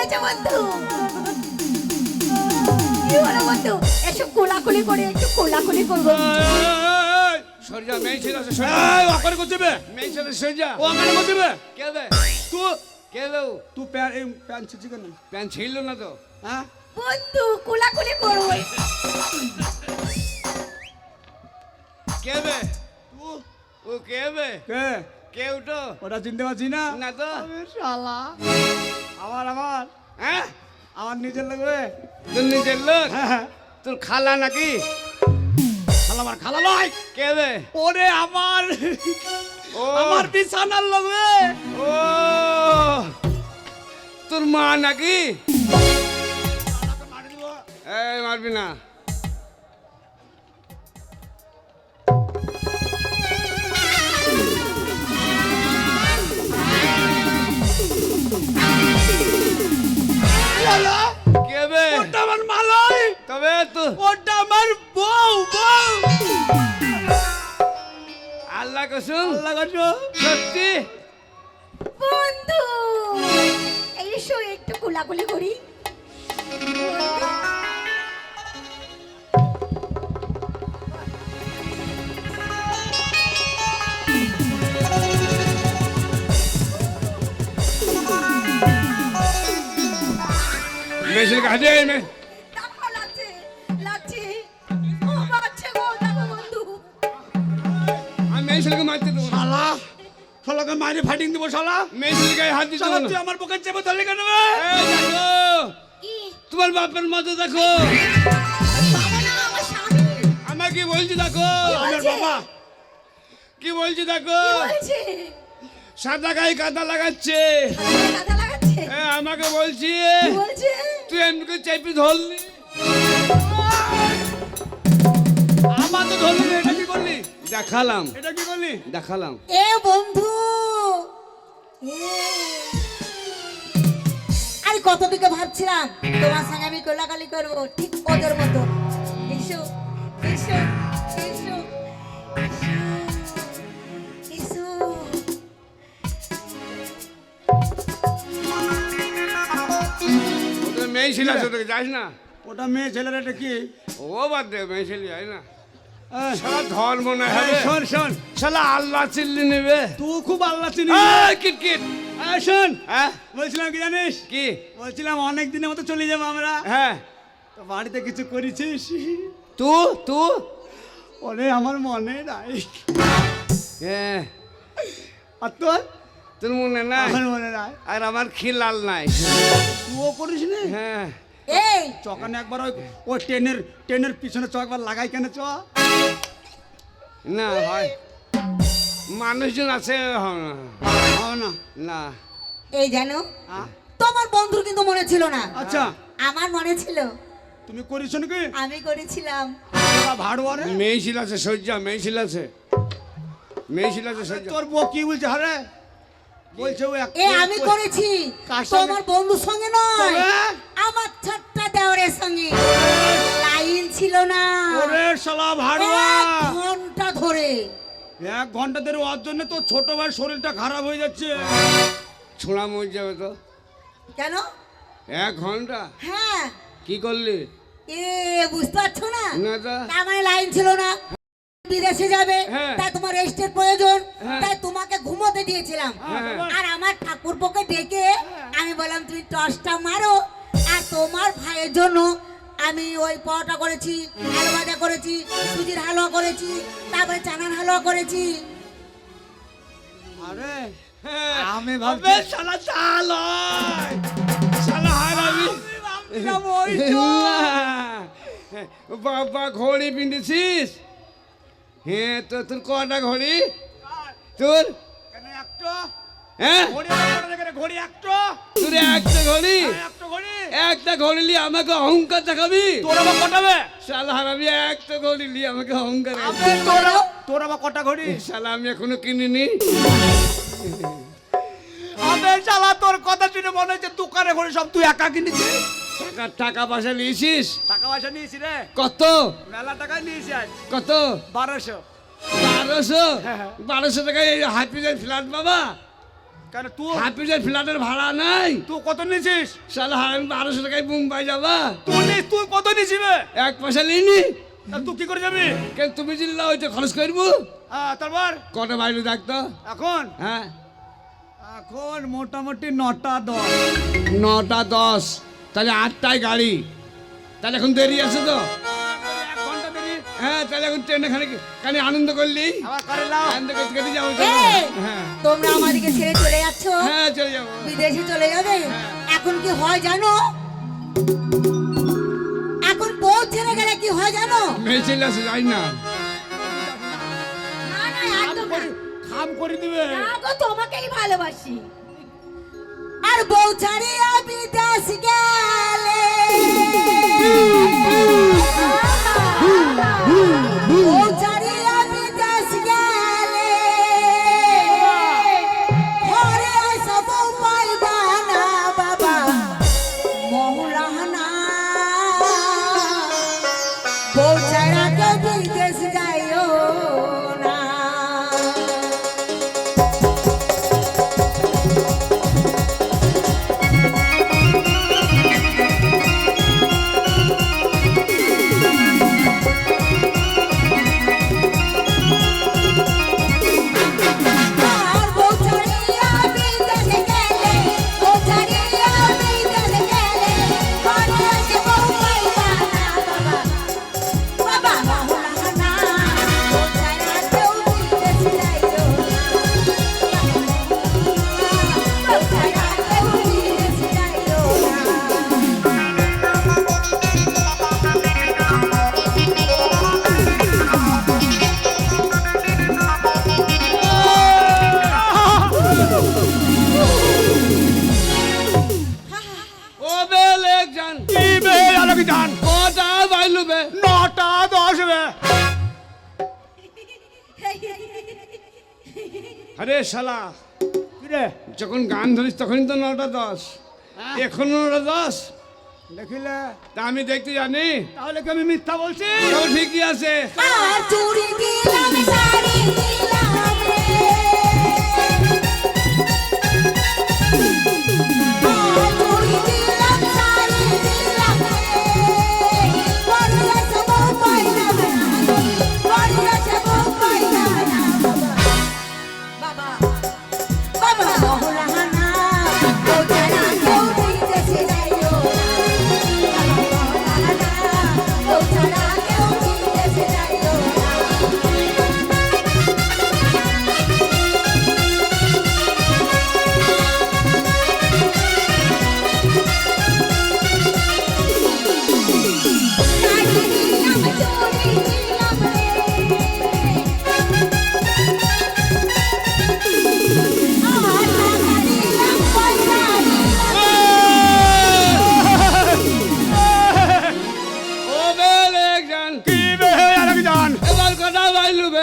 হয়েছে বন্ধু। কি হলো বন্ধু? এসব কোলাকুলি করে একটু কোলাকুলি করব। সরজা মেয়ে ছিল সরজা এই অকারে করছিবে মেয়ে ছিল সরজা ও অকারে করছিবে কে দে তুই কে দেও তুই প্যান এই প্যান ছিছি কেন? প্যান ছিল না তো। হ্যাঁ? বন্ধু কোলাকুলি করব। কে বে? তুই ও কে বে? কে? কেউ তো ওটা চিনতে পারছি না। না তো? শালা। আমার আমার হ্যাঁ? আমার নিজের লাগবে তোর নিজের লোক? হ্যাঁ হ্যাঁ। তোর খালা নাকি? খালা আমার খালা নয়। কে বে ওরে আমার। ও। আমার বিছানার লাগবে ও। তোর মা নাকি? এই মারবি না। কে বে? ওটা আমার তবে তো। ওটা আমার বউ বউ। আল্লাহ কসুম। আল্লাহ করছ সত্যি? বন্ধু এসো একটু কোলাকুলি করি। কাজে মে দেখো লাগছে লাগছে ও বাচ্চা গো দেখো বন্ধু আমি মেশিনকে মারতে দেবো শালা শালাকে মাইরে ফাইটিং দিব শালা। মেশিন গায়ে হাত দিতে তুই আমার চেপে ধরলি কেন তোমার বাপের মতো দেখো। আমার আমাকে কি বলছি দেখো? আমার বাবা। কি বলছি দেখো? সাদা গায়ে কাদা লাগাচ্ছে। হাতে কাঁথা লাগাচ্ছে? এ, আমাকে বলছি। বলছে? তুই এমনি চেপে ধরলি। আমার তো ধরলি না, এটা কি করলি? দেখালাম। এটা কি করলি? দেখালাম। এ বন্ধু এ। আরে কত দিকে ভাবছিলাম? তোমার সঙ্গে আমি কোলাকালি করব ঠিক ওদের মতো। এসো এসো। মেয়ে ছিল তোকে যাস না। ওটা মেয়ে ছেলের এটা কি? ও বাদ দে মেয়ে ছিল যাই না। সারা ধর্ম না হবে শোন শোন। শালা আল্লাহ চিল্লি নেবে। তুই খুব আল্লাহ চিনি কিট কিট। শোন। হ্যাঁ? বলছিলাম কি জানিস? কি? বলছিলাম অনেক দিনের মতো চলে যাব আমরা। হ্যাঁ। তো বাড়িতে কিছু করেছিস? তু তু? ওরে আমার মনে নাই। হ্যাঁ। আর তোর? তোর মনে নাই? আমার মনে নাই। আর আমার খিলাল নাই। তুইও করিস নি? হ্যাঁ। এই। চকানে একবার ওই ওই ট্রেনের ট্রেনের পিছনে চ একবার লাগাই কেন চ। না হয়। মানুষজন আছে না। হবে না। না। এই জানো? তোমার বন্ধুর কিন্তু মনে ছিল না। আচ্ছা। আমার মনে ছিল। তুমি করিস নাকি আমি করেছিলাম। ভাড়ুয়ারে মেয়ে ছিল আছে সজ্জা মেয়ে ছিল আছে। মেয়ে ছিল আছে সজ্জা তোর বউ কি বলছে? হারে বলছে ও এ আমি করেছি। তোমার বন্ধুর সঙ্গে নয়। আমার ছোট্ট দেওরের সঙ্গে। লাইন ছিল না। ওরে শালা ভাড়ুয়া ঘণ্টা ধরে। এক ঘণ্টা ধরে ওর জন্য তোর ছোট ভাই শরীরটা খারাপ হয়ে যাচ্ছে। ছোঁড়া মরে যাবে তো। কেন? এক ঘণ্টা? হ্যাঁ। কি করলি? এ বুঝতে পারছ না? না তো। মানে লাইন ছিল না। বিদেশে যাবে। হ্যাঁ। তাই তোমার রেস্টের প্রয়োজন। হ্যাঁ। তাই ঘুমোতে দিয়েছিলাম। হ্যাঁ। আর আমার ঠাকুর ঠাকুরপোকে ডেকে আমি বললাম তুমি টসটা মারো আর তোমার ভাইয়ের জন্য আমি ওই পরোটা করেছি আলু ভাজা করেছি সুজির হালুয়া করেছি তারপরে চানার হালুয়া করেছি। আরে হ্যাঁ। আমি ভাবছি শালা চাল শালা হারামি। বাবা ঘড়ি পিঁধেছিস হ্যাঁ তো তোর কটা ঘড়ি? তোর? হ্যাঁ? ঘড়ি একটা ঘড়ি একটা। ঘড়ি? হ্যাঁ, একটা ঘড়ি। একটা ঘড়ি নিয়ে আমাকে অহংকার দেখাবি? তোর আবার কটা শালা হারাবি একটা ঘড়ি নিয়ে আমাকে অহংকার তোর তোর আবার কটা ঘড়ি? শালা আমি এখনও কিনিনি। আবে শালা তোর কথা শুনে মনে হচ্ছে দোকানে ঘড়ি সব তুই একা কিনেছিস? টাকা টাকা পয়সা নিয়েছিস? টাকা পয়সা নিয়েছি রে। কত? মেলা টাকা নিয়েছি আজ। কত? বারোশো। বারোশো। বারোশো টাকা এই হাফিজের ফ্ল্যাট বাবা। কেন তুই হাফিজের ফ্ল্যাটের ভাড়া নাই। তুই কত নিছিস সালা আমি বারোশো টাকায় মুম্বাই যাবা। তুই নিস তুই কত নিছিবে এক পয়সা তা তুই কি করে যাবি? কেন তুমি যদি না হইতে খরচ করব। তারপর? কটা বাইরে দেখতো এখন? হ্যাঁ। এখন মোটামুটি নটা দশ। নটা দশ। তাহলে আটটায় গাড়ি। তাহলে এখন দেরি আছে তো? হ্যাঁ তাহলে এখন ট্রেনে খানে খানে আনন্দ করলি? আবার করে লাও আনন্দ করতে করতে যাব হ্যাঁ। তোমরা আমাদেরকে ছেড়ে চলে যাচ্ছ? হ্যাঁ চলে যাব। বিদেশে চলে যাবে? এখন কি হয় জানো? এখন বউ ছেড়ে গেলে কি হয় জানো? মেয়ে ছেলে যাই না। খাম করে দিবে। তোমাকেই ভালোবাসি। আর বউ ছাড়িয়া বিদেশ মৌলানা। বউ ছাড়া তো বিদেশ যাইও নটা দশবে আরে শালা রে যখন গান ধরিস তখনই তো নটা দশ এখনও নটা দশ দেখিলে তা আমি দেখতে জানি তাহলে কি আমি মিথ্যা বলছি ঠিকই আছে